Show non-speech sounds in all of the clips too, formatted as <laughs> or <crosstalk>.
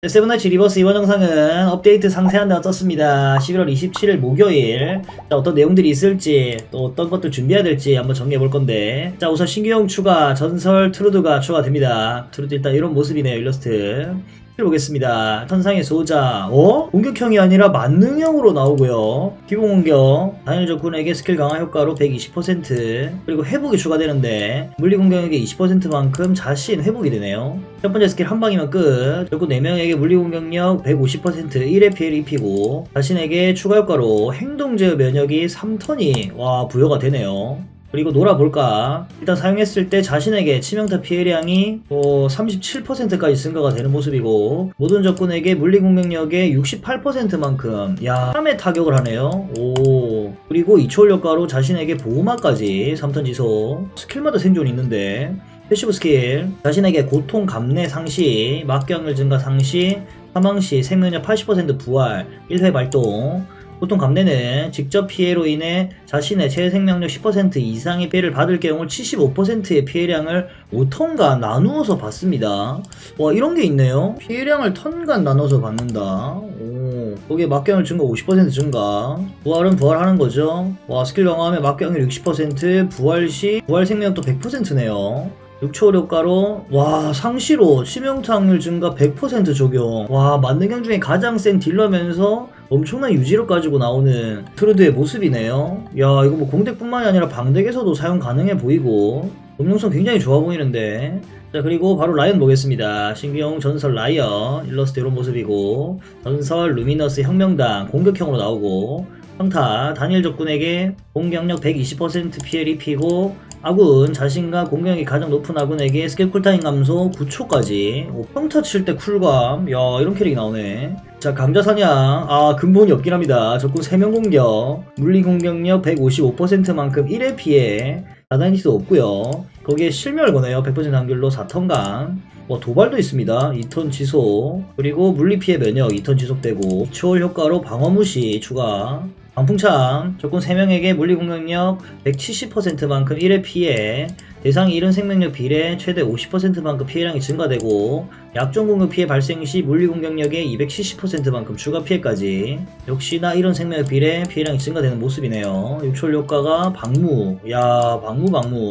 네, 세븐나이츠 리버스 이번 영상은 업데이트 상세한 내용 떴습니다. 11월 27일 목요일 자, 어떤 내용들이 있을지 또 어떤 것들 준비해야 될지 한번 정리해 볼 건데 자 우선 신규용 추가 전설 트루드가 추가됩니다. 트루드 일단 이런 모습이네요 일러스트 보겠습니다. 천상의 소자, 어? 공격형이 아니라 만능형으로 나오고요. 기본 공격, 단일 적 군에게 스킬 강화 효과로 120% 그리고 회복이 추가되는데 물리 공격에게 20%만큼 자신 회복이 되네요. 첫 번째 스킬 한 방이면 끝. 적군 4명에게 물리 공격력 150% 1의 피해를 입히고 자신에게 추가 효과로 행동 제어 면역이 3턴이 와 부여가 되네요. 그리고 놀아볼까? 일단 사용했을 때 자신에게 치명타 피해량이 뭐 37%까지 증가가 되는 모습이고 모든 적군에게 물리 공격력의 68%만큼 야 3의 타격을 하네요. 오 그리고 이초월 효과로 자신에게 보호막까지 3턴 지속 스킬마다 생존이 있는데 패시브 스킬 자신에게 고통 감내 상시 막경을 증가 상시 사망 시 생명력 80% 부활 1회 발동 보통 감내는 직접 피해로 인해 자신의 최 생명력 10% 이상의 피해를 받을 경우 75%의 피해량을 5턴간 나누어서 받습니다. 와 이런 게 있네요. 피해량을 턴간 나눠서 받는다. 오 거기에 막경을 증가 50% 증가. 부활은 부활하는 거죠. 와 스킬 강화하면 막경률 60% 부활 시 부활 생명력도 100%네요. 6초 효과로 와 상시로 치명타 확률 증가 100% 적용 와 만능형 중에 가장 센 딜러면서 엄청난 유지력 가지고 나오는 트루드의 모습이네요. 야 이거 뭐 공덱뿐만이 아니라 방덱에서도 사용 가능해 보이고 음용성 굉장히 좋아 보이는데. 자 그리고 바로 라이언 보겠습니다. 신규용 전설 라이언 일러스트 이런 모습이고 전설 루미너스 혁명당 공격형으로 나오고 평타 단일 적군에게 공격력 120% 피해를 입히고 아군 자신과 공격력이 가장 높은 아군에게 스킬 쿨타임 감소 9초까지. 오, 평타 칠 때 쿨감. 야 이런 캐릭이 나오네. 자 감자 사냥. 아 근본이 없긴 합니다. 적군 3명 공격. 물리 공격력 155%만큼 1회 피해. 나다니티도 없고요. 거기에 실멸 거네요. 100% 확률로 4턴간 뭐 도발도 있습니다. 2턴 지속. 그리고 물리 피해 면역. 2턴 지속되고. 초월 효과로 방어 무시 추가 방풍창 적군 3명에게 물리 공격력 170%만큼 1회 피해 대상이 잃은 생명력 비례 최대 50%만큼 피해량이 증가되고 약종 공격 피해 발생 시 물리 공격력의 270%만큼 추가 피해까지. 역시나 이런 생명력 비례 피해량이 증가되는 모습이네요. 6초월 효과가 방무. 야 방무 방무.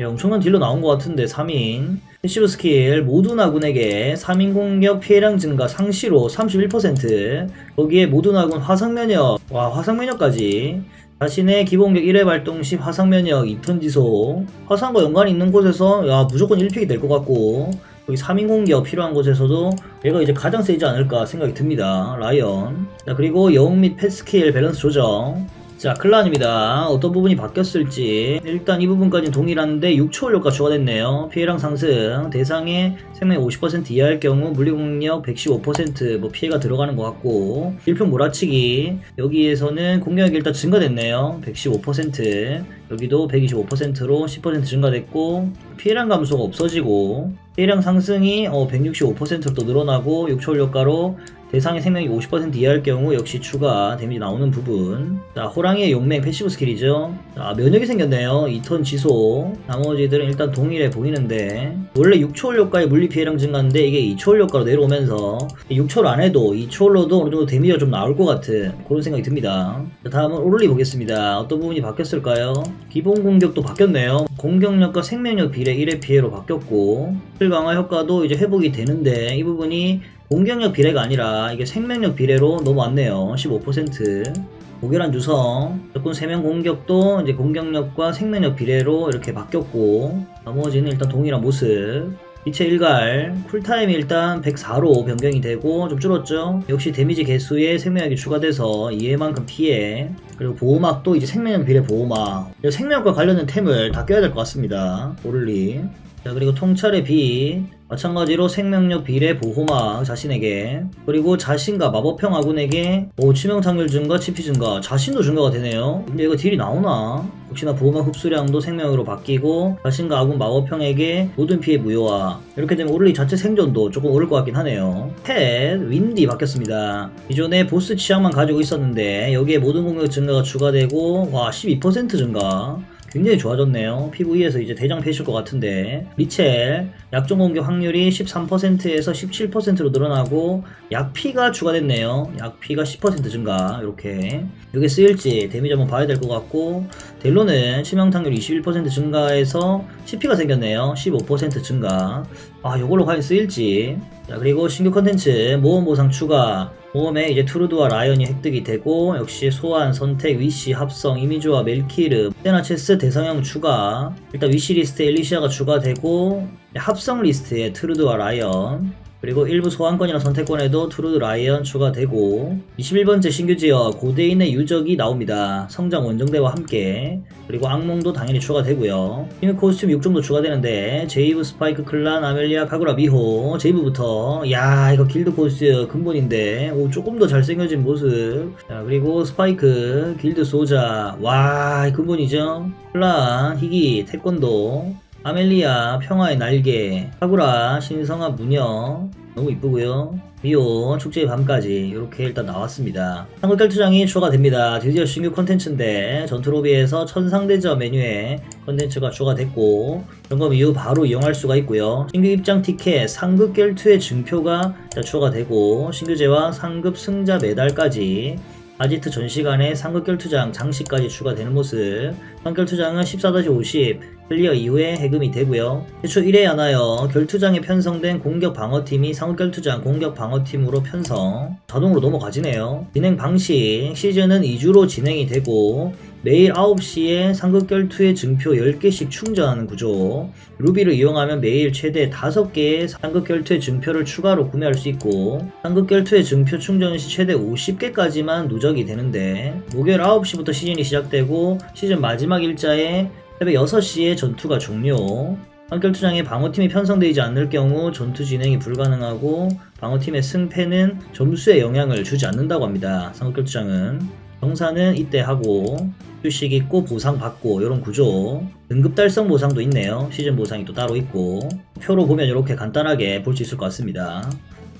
야, 엄청난 딜러 나온 것 같은데 3인 패시브 스킬 모든 아군에게 3인 공격 피해량 증가 상시로 31% 거기에 모든 아군 화상 면역 와 화상 면역까지. 자신의 기본격 1회 발동 시 화상 면역 2턴 지속 화상과 연관이 있는 곳에서 야 무조건 1픽이 될 것 같고 여기 3인 공격 필요한 곳에서도 얘가 이제 가장 세지 않을까 생각이 듭니다. 라이언. 자 그리고 영웅 및펫 스킬 밸런스 조정 자, 클란입니다. 어떤 부분이 바뀌었을지. 일단 이 부분까지는 동일한데 6초 효과 추가됐네요. 피해량 상승. 대상의 생명 50% 이하일 경우 물리공격 115%뭐 피해가 들어가는 것 같고. 1평 몰아치기. 여기에서는 공격력이 일단 증가됐네요. 115%. 여기도 125%로 10% 증가됐고. 피해량 감소가 없어지고. 피해량 상승이 어, 165%로 또 늘어나고 6초 효과로 대상의 생명이 50% 이하일 경우 역시 추가 데미지 나오는 부분. 자 호랑이의 용맹 패시브 스킬이죠. 자 면역이 생겼네요. 2턴 지속. 나머지들은 일단 동일해 보이는데. 원래 6초월 효과의 물리 피해량 증가인데 이게 2초월 효과로 내려오면서 6초월 안 해도 2초월로도 어느 정도 데미지가 좀 나올 것 같은 그런 생각이 듭니다. 자 다음은 오를리 보겠습니다. 어떤 부분이 바뀌었을까요? 기본 공격도 바뀌었네요. 공격력과 생명력 비례 1의 피해로 바뀌었고 스킬 강화 효과도 이제 회복이 되는데 이 부분이 공격력 비례가 아니라 이게 생명력 비례로 넘어왔네요. 15%. 고결한 유성, 적군 3명 공격도 이제 공격력과 생명력 비례로 이렇게 바뀌었고, 나머지는 일단 동일한 모습. 빛의 일갈, 쿨타임이 일단 104로 변경이 되고 좀 줄었죠. 역시 데미지 개수에 생명력이 추가돼서 이해만큼 피해. 그리고 보호막도 이제 생명력 비례 보호막. 생명력과 관련된 템을 다 껴야 될 것 같습니다. 오를리. 자 그리고 통찰의 빛 마찬가지로 생명력 비례 보호막 자신에게 그리고 자신과 마법형 아군에게 오 치명 타률 증가 치피 증가 자신도 증가가 되네요. 근데 이거 딜이 나오나? 혹시나 보호막 흡수량도 생명으로 바뀌고 자신과 아군 마법형에게 모든 피해 무효화 이렇게 되면 오를리 자체 생존도 조금 오를 것 같긴 하네요. 펫 윈디 바뀌었습니다. 기존에 보스 취향만 가지고 있었는데 여기에 모든 공격 증가가 추가되고 와 12% 증가 굉장히 좋아졌네요. PV에서 이제 대장 패실 것 같은데 리첼 약종 공격 확률이 13%에서 17%로 늘어나고 약피가 추가됐네요. 약피가 10% 증가 이렇게 이게 쓰일지 데미지 한번 봐야 될 것 같고 델로는 치명타률 21% 증가해서 CP가 생겼네요. 15% 증가. 아, 요걸로 과연 쓰일지. 자, 그리고 신규 컨텐츠 모험 보상 추가. 모험에 이제 투르드와 라이언이 획득이 되고 역시 소환, 선택, 위시, 합성, 이미지와 멜키르, 세나체스 대성형 추가. 일단 위시 리스트에 엘리시아가 추가되고 합성 리스트에 트루드와 라이언. 그리고 일부 소환권이나 선택권에도 트루드 라이언 추가되고 21번째 신규 지역 고대인의 유적이 나옵니다. 성장 원정대와 함께. 그리고 악몽도 당연히 추가되고요. 신규 코스튬 6종도 추가되는데 제이브 스파이크 클란 아멜리아 카구라 미호. 제이브부터. 야 이거 길드 코스 근본인데. 오 조금 더 잘생겨진 모습. 자 그리고 스파이크 길드 소자. 와이 근본이죠. 클란 희귀 태권도 아멜리아 평화의 날개 카구라 신성한 무녀. 너무 이쁘고요. 미오 축제의 밤까지 이렇게 일단 나왔습니다. 한국 결투장이 추가됩니다. 드디어 신규 컨텐츠인데 전투로비에서 천상대저 메뉴에 컨텐츠가 추가됐고 점검 이후 바로 이용할 수가 있고요. 신규 입장 티켓 상급 결투의 증표가 자, 추가되고 신규제와 상급 승자 메달까지 아지트 전시관에 상급 결투장 장식까지 추가되는 모습. 상급 결투장은 14-50 클리어 이후에 해금이 되고요. 최초 1회 하나여 결투장에 편성된 공격 방어팀이 상급 결투장 공격 방어팀으로 편성 자동으로 넘어가지네요. 진행 방식 시즌은 2주로 진행이 되고 매일 9시에 상급 결투의 증표 10개씩 충전하는 구조 루비를 이용하면 매일 최대 5개의 상급 결투의 증표를 추가로 구매할 수 있고 상급 결투의 증표 충전 시 최대 50개까지만 누적이 되는데 목요일 9시부터 시즌이 시작되고 시즌 마지막 일자에 새벽 6시에 전투가 종료. 한결투장에 방어팀이 편성되지 않을 경우 전투 진행이 불가능하고 방어팀의 승패는 점수에 영향을 주지 않는다고 합니다. 상급결투장은 정사는 이때 하고 휴식 있고 보상 받고 이런 구조 등급 달성 보상도 있네요. 시즌 보상이 또 따로 있고 표로 보면 이렇게 간단하게 볼 수 있을 것 같습니다.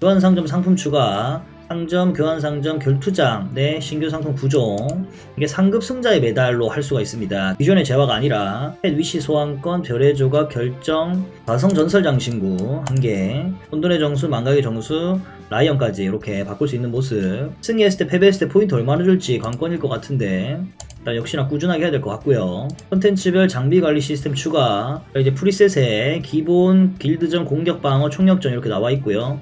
교환 상점 상품 추가 상점, 교환 상점, 결투장, 내 신규 상품 9종 이게 상급 승자의 메달로 할 수가 있습니다. 기존의 재화가 아니라 펫 위시 소환권, 별의 조각, 결정, 가성 전설 장신구 1개, 혼돈의 정수, 망각의 정수, 라이언까지 이렇게 바꿀 수 있는 모습 승리했을 때 패배했을 때 포인트 얼마나 줄지 관건일 것 같은데 일단 역시나 꾸준하게 해야 될 것 같고요. 컨텐츠별 장비 관리 시스템 추가 이제 프리셋에 기본 길드전 공격 방어 총력전 이렇게 나와 있고요.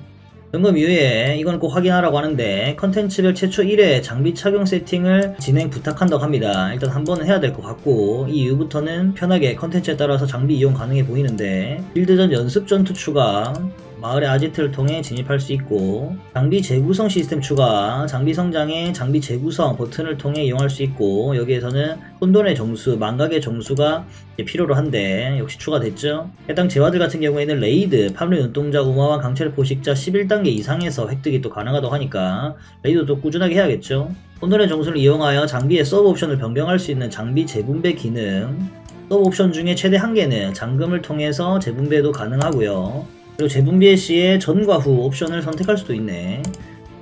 점검 이후에 이건 꼭 확인하라고 하는데 컨텐츠별 최초 1회 장비 착용 세팅을 진행 부탁한다고 합니다. 일단 한 번은 해야 될 것 같고 이 이후부터는 편하게 컨텐츠에 따라서 장비 이용 가능해 보이는데 빌드전 연습 전투 추가 마을의 아지트를 통해 진입할 수 있고 장비 재구성 시스템 추가 장비 성장에 장비 재구성 버튼을 통해 이용할 수 있고 여기에서는 혼돈의 정수, 망각의 정수가 필요로 한데 역시 추가됐죠? 해당 재화들 같은 경우에는 레이드, 팜르 눈동자, 우마와 강철 포식자 11단계 이상에서 획득이 또 가능하다고 하니까 레이드도 꾸준하게 해야겠죠? 혼돈의 정수를 이용하여 장비의 서브 옵션을 변경할 수 있는 장비 재분배 기능. 서브 옵션 중에 최대 한 개는 잠금을 통해서 재분배도 가능하고요 그리고 재분배 시에 전과 후 옵션을 선택할 수도 있네.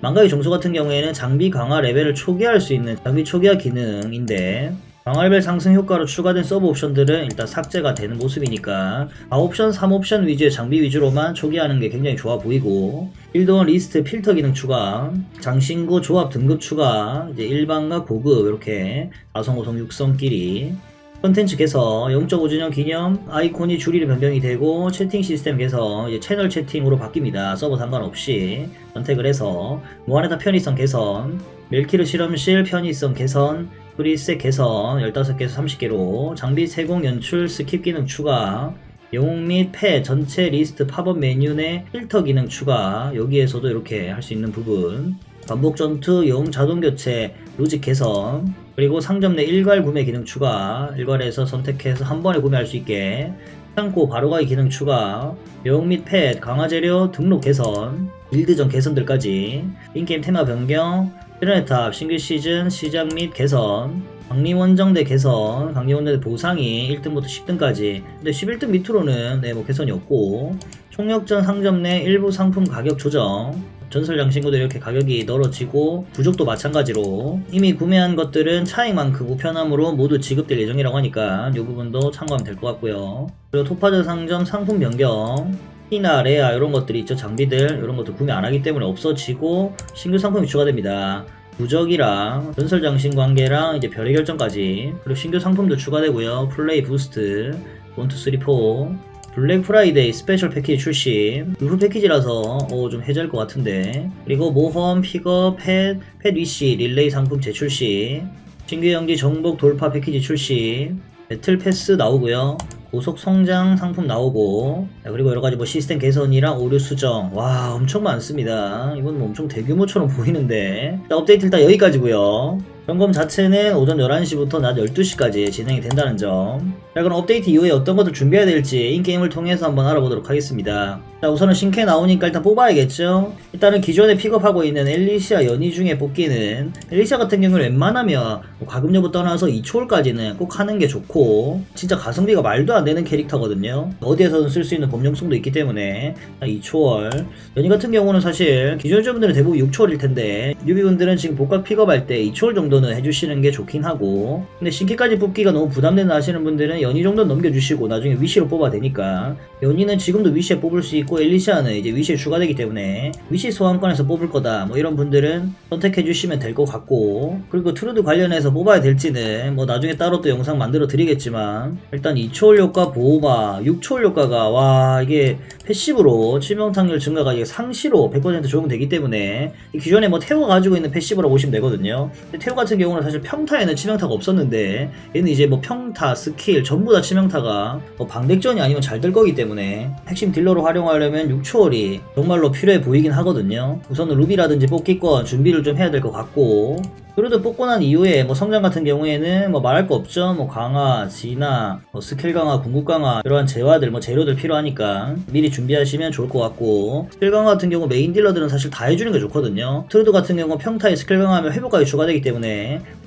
망가의 정수 같은 경우에는 장비 강화 레벨을 초기화할 수 있는 장비 초기화 기능인데 강화 레벨 상승 효과로 추가된 서브 옵션들은 일단 삭제가 되는 모습이니까 4옵션, 3옵션 위주의 장비 위주로만 초기화하는 게 굉장히 좋아 보이고 필드원 리스트 필터 기능 추가 장신구 조합 등급 추가 이제 일반과 고급 이렇게 4성, 5성, 6성끼리 컨텐츠 개선 0.5주년 기념 아이콘이 줄이는 변경이 되고 채팅 시스템 개선 이제 채널 채팅으로 바뀝니다. 서버 상관없이 선택을 해서 무한에다 편의성 개선 멜키르 실험실 편의성 개선 프리셋 개선 15개에서 30개로 장비 세공 연출 스킵 기능 추가 영웅 및 패 전체 리스트 팝업 메뉴 내 필터 기능 추가 여기에서도 이렇게 할 수 있는 부분 반복 전투 영웅 자동 교체 로직 개선 그리고 상점 내 일괄 구매 기능 추가. 일괄에서 선택해서 한 번에 구매할 수 있게. 창고 바로가기 기능 추가. 영웅 및펫 강화 재료 등록 개선. 빌드전 개선들까지. 인게임 테마 변경. 트레네탑 신규 시즌 시작 및 개선. 강림원정대 개선, 강림원정대 보상이 1등부터 10등까지. 근데 11등 밑으로는 네, 뭐 개선이 없고. 총력전 상점 내 일부 상품 가격 조정 전설장 친구들 이렇게 가격이 떨어지고 부족도 마찬가지로 이미 구매한 것들은 차익만큼 우편함으로 모두 지급될 예정이라고 하니까 이 부분도 참고하면 될 것 같고요. 그리고 토파즈 상점 상품 변경 티나 레아 이런 것들이 있죠 장비들 이런 것도 구매 안 하기 때문에 없어지고 신규 상품이 추가됩니다. 부적이랑 전설 장신 관계랑 이제 별의 결정까지 그리고 신규 상품도 추가되고요. 플레이 부스트 1, 2, 3, 4 블랙 프라이데이 스페셜 패키지 출시. 루프 패키지라서 어, 좀 해제할 것 같은데. 그리고 모험, 픽업, 펫, 펫 위시, 릴레이 상품 재출시. 신규 연기 정복 돌파 패키지 출시. 배틀 패스 나오고요. 고속 성장 상품 나오고. 자, 그리고 여러가지 뭐 시스템 개선이랑 오류 수정. 와 엄청 많습니다. 이건 뭐 엄청 대규모처럼 <laughs> 보이는데. 자, 업데이트 일단 여기까지고요 점검 자체는 오전 11시부터 낮 12시까지 진행이 된다는 점. 자, 그럼 업데이트 이후에 어떤 것들 준비해야 될지 인게임을 통해서 한번 알아보도록 하겠습니다. 자, 우선은 신캐 나오니까 일단 뽑아야겠죠? 일단은 기존에 픽업하고 있는 엘리시아 연이 중에 뽑기는 엘리시아 같은 경우는 웬만하면 뭐 가금여부 떠나서 2초월까지는 꼭 하는 게 좋고 진짜 가성비가 말도 안 되는 캐릭터거든요. 어디에서든 쓸 수 있는 범용성도 있기 때문에 2초월 연이 같은 경우는 사실 기존 유저분들은 대부분 6초월일 텐데 뉴비분들은 지금 복각 픽업할 때 2초월 정도 는 해주시는 게 좋긴 하고. 근데 신캐까지 뽑기가 너무 부담된다 하시는 분들은 연이 정도 넘겨주시고 나중에 위시로 뽑아야 되니까. 연이는 지금도 위시에 뽑을 수 있고 엘리시아는 이제 위시에 추가되기 때문에 위시 소환권에서 뽑을 거다. 뭐 이런 분들은 선택해 주시면 될 것 같고. 그리고 트루드 관련해서 뽑아야 될지는 뭐 나중에 따로 또 영상 만들어 드리겠지만 일단 2초월 효과 보호막 6초월 효과가 와 이게 패시브로 치명타률 증가가 이게 상시로 100% 적용되기 때문에 이 기존에 뭐 태오가 가지고 있는 패시브라고 보시면 되거든요. 태오 같은 경우는 사실 평타에는 치명타가 없었는데 얘는 이제 뭐 평타 스킬 전부 다 치명타가 뭐 방백전이 아니면 잘 될 거기 때문에 핵심 딜러로 활용하려면 6초월이 정말로 필요해 보이긴 하거든요 우선은 루비라든지 뽑기권 준비를 좀 해야 될 것 같고 그래도 뽑고 난 이후에 뭐 성장 같은 경우에는 뭐 말할 거 없죠. 뭐 강화, 진화, 뭐 스킬 강화, 궁극 강화 이러한 재화들 뭐 재료들 필요하니까 미리 준비하시면 좋을 것 같고 스킬 강화 같은 경우 메인 딜러들은 사실 다 해주는 게 좋거든요. 트루드 같은 경우 평타에 스킬 강화하면 회복까지 추가되기 때문에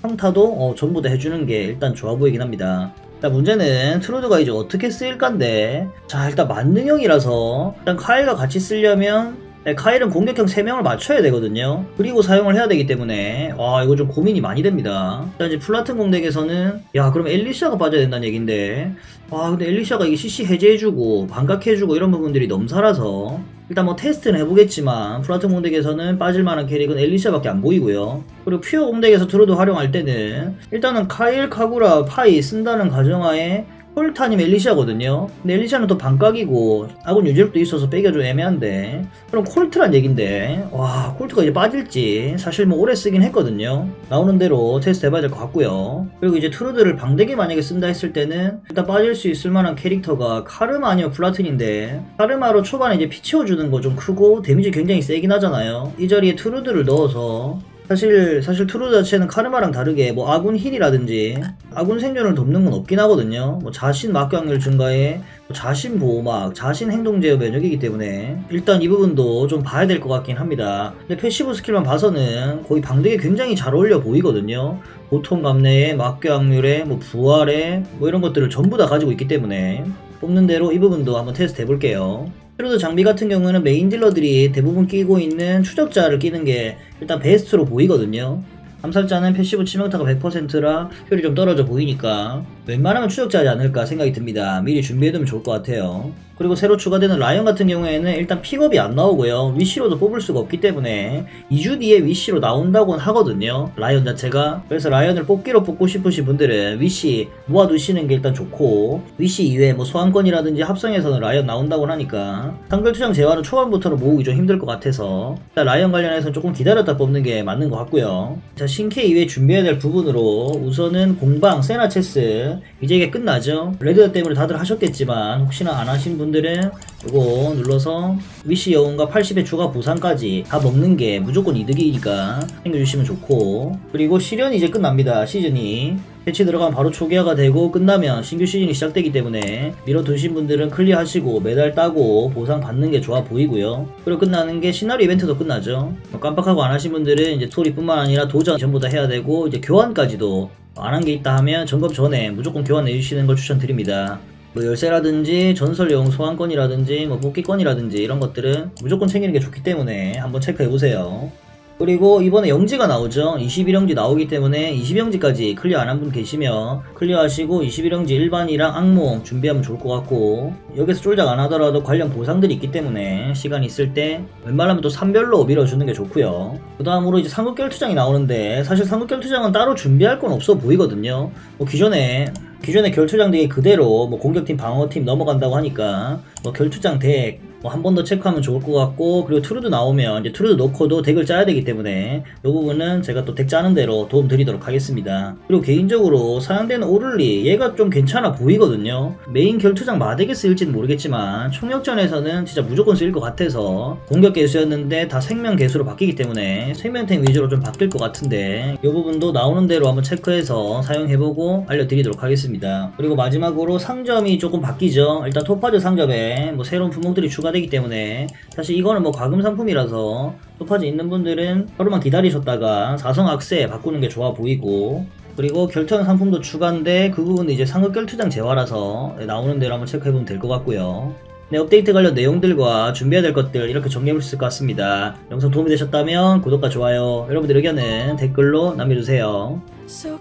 평타도 어, 전부 다 해주는 게 일단 좋아 보이긴 합니다. 자 문제는 트루드가 이제 어떻게 쓰일까인데 자 일단 만능형이라서 일단 카일과 같이 쓰려면 네, 카일은 공격형 3명을 맞춰야 되거든요. 그리고 사용을 해야 되기 때문에 와 이거 좀 고민이 많이 됩니다. 일단 이제 플라튼 공덱에서는 야 그럼 엘리샤가 빠져야 된다는 얘긴데 와 근데 엘리샤가 이게 CC 해제해주고 반각해주고 이런 부분들이 살아서 일단 뭐 테스트는 해보겠지만 플라튼 공덱에서는 빠질만한 캐릭은 엘리샤밖에 안 보이고요. 그리고 퓨어 공덱에서 트루드 활용할 때는 일단은 카일, 카구라, 파이 쓴다는 가정하에 콜타님 엘리시아거든요. 근데 엘리시아는 또 반각이고 아군 유지력도 있어서 빼기가 좀 애매한데 그럼 콜트란 얘긴데 와 콜트가 이제 빠질지 사실 뭐 오래 쓰긴 했거든요. 나오는 대로 테스트 해봐야 될 것 같고요. 그리고 이제 트루드를 방대기 만약에 쓴다 했을 때는 일단 빠질 수 있을 만한 캐릭터가 카르마 아니면 플라튼인데 카르마로 초반에 이제 피 채워주는 거 좀 크고 데미지 굉장히 세긴 하잖아요. 이 자리에 트루드를 넣어서 사실 사실 트루 자체는 카르마랑 다르게 뭐 아군 힐이라든지 아군 생존을 돕는 건 없긴 하거든요. 뭐 자신 막격률 증가에 뭐 자신 보호막, 자신 행동 제어 면역이기 때문에 일단 이 부분도 좀 봐야 될 것 같긴 합니다. 근데 패시브 스킬만 봐서는 거의 방대에 굉장히 잘 어울려 보이거든요. 보통 감내에 막격률에 뭐 부활에 뭐 이런 것들을 전부 다 가지고 있기 때문에 뽑는 대로 이 부분도 한번 테스트 해볼게요. 트루드 장비 같은 경우는 메인 딜러들이 대부분 끼고 있는 추적자를 끼는 게 일단 베스트로 보이거든요. 암살자는 패시브 치명타가 100%라 효율이 좀 떨어져 보이니까 웬만하면 추적자지 않을까 생각이 듭니다. 미리 준비해두면 좋을 것 같아요. 그리고 새로 추가되는 라이언 같은 경우에는 일단 픽업이 안 나오고요. 위시로도 뽑을 수가 없기 때문에 2주 뒤에 위시로 나온다고는 하거든요. 라이언 자체가. 그래서 라이언을 뽑기로 뽑고 싶으신 분들은 위시 모아두시는 게 일단 좋고 위시 이외에 뭐 소환권이라든지 합성에서는 라이언 나온다고 하니까 상별 투장 재화는 초반부터는 모으기 좀 힘들 것 같아서 일단 라이언 관련해서는 조금 기다렸다 뽑는 게 맞는 것 같고요. 자 신캐 이외에 준비해야 될 부분으로 우선은 공방 세나 체스 이제 이게 끝나죠. 레드어 때문에 다들 하셨겠지만 혹시나 안 하신 분 들은 이거 눌러서 위시 여운과 80의 추가 보상까지 다 먹는 게 무조건 이득이니까 챙겨주시면 좋고. 그리고 시련이 이제 끝납니다 시즌이. 패치 들어가면 바로 초기화가 되고 끝나면 신규 시즌이 시작되기 때문에 밀어두신 분들은 클리어하시고 메달 따고 보상 받는 게 좋아 보이고요. 그리고 끝나는 게 시나리오 이벤트도 끝나죠. 뭐 깜빡하고 안 하신 분들은 이제 스토리뿐만 아니라 도전 전부 다 해야 되고 이제 교환까지도 안 한 게 있다 하면 점검 전에 무조건 교환해 주시는 걸 추천드립니다 뭐 열쇠라든지 전설용 소환권이라든지 뭐 뽑기권이라든지 이런 것들은 무조건 챙기는 게 좋기 때문에 한번 체크해 보세요. 그리고 이번에 영지가 나오죠. 21영지 나오기 때문에 20영지까지 클리어 안 한 분 계시면 클리어하시고 21영지 일반이랑 악몽 준비하면 좋을 것 같고 여기서 쫄작 안 하더라도 관련 보상들이 있기 때문에 시간 있을 때 웬만하면 또 3별로 밀어주는 게 좋고요. 그 다음으로 이제 상급결 투장이 나오는데 사실 상급결 투장은 따로 준비할 건 없어 보이거든요. 뭐 기존에 기존의 결투장 덱이 그대로 뭐 공격팀 방어팀 넘어간다고 하니까 뭐 결투장 덱 뭐 한 번 더 체크하면 좋을 것 같고 그리고 트루드 나오면 이제 트루드 넣고도 덱을 짜야 되기 때문에 이 부분은 제가 또 덱 짜는 대로 도움 드리도록 하겠습니다. 그리고 개인적으로 사용되는 오를리 얘가 좀 괜찮아 보이거든요. 메인 결투장 마덱에 쓰일지는 모르겠지만 총력전에서는 진짜 무조건 쓰일 것 같아서 공격 개수였는데 다 생명 개수로 바뀌기 때문에 생명템 위주로 좀 바뀔 것 같은데 이 부분도 나오는 대로 한번 체크해서 사용해보고 알려드리도록 하겠습니다. 그리고 마지막으로 상점이 조금 바뀌죠. 일단 토파즈 상점에 뭐 새로운 품목들이 추가 되기 때문에 사실 이거는 뭐 과금 상품이라서 토파즈 있는 분들은 하루만 기다리셨다가 사성 악세 바꾸는 게 좋아 보이고 그리고 결투한 상품도 추가인데 그 부분은 이제 상급 결투장 재화라서 나오는 대로 한번 체크해보면 될 것 같고요. 네, 업데이트 관련 내용들과 준비해야 될 것들 이렇게 정리해볼 수 있을 것 같습니다. 영상 도움이 되셨다면 구독과 좋아요, 여러분들 의견은 댓글로 남겨주세요. So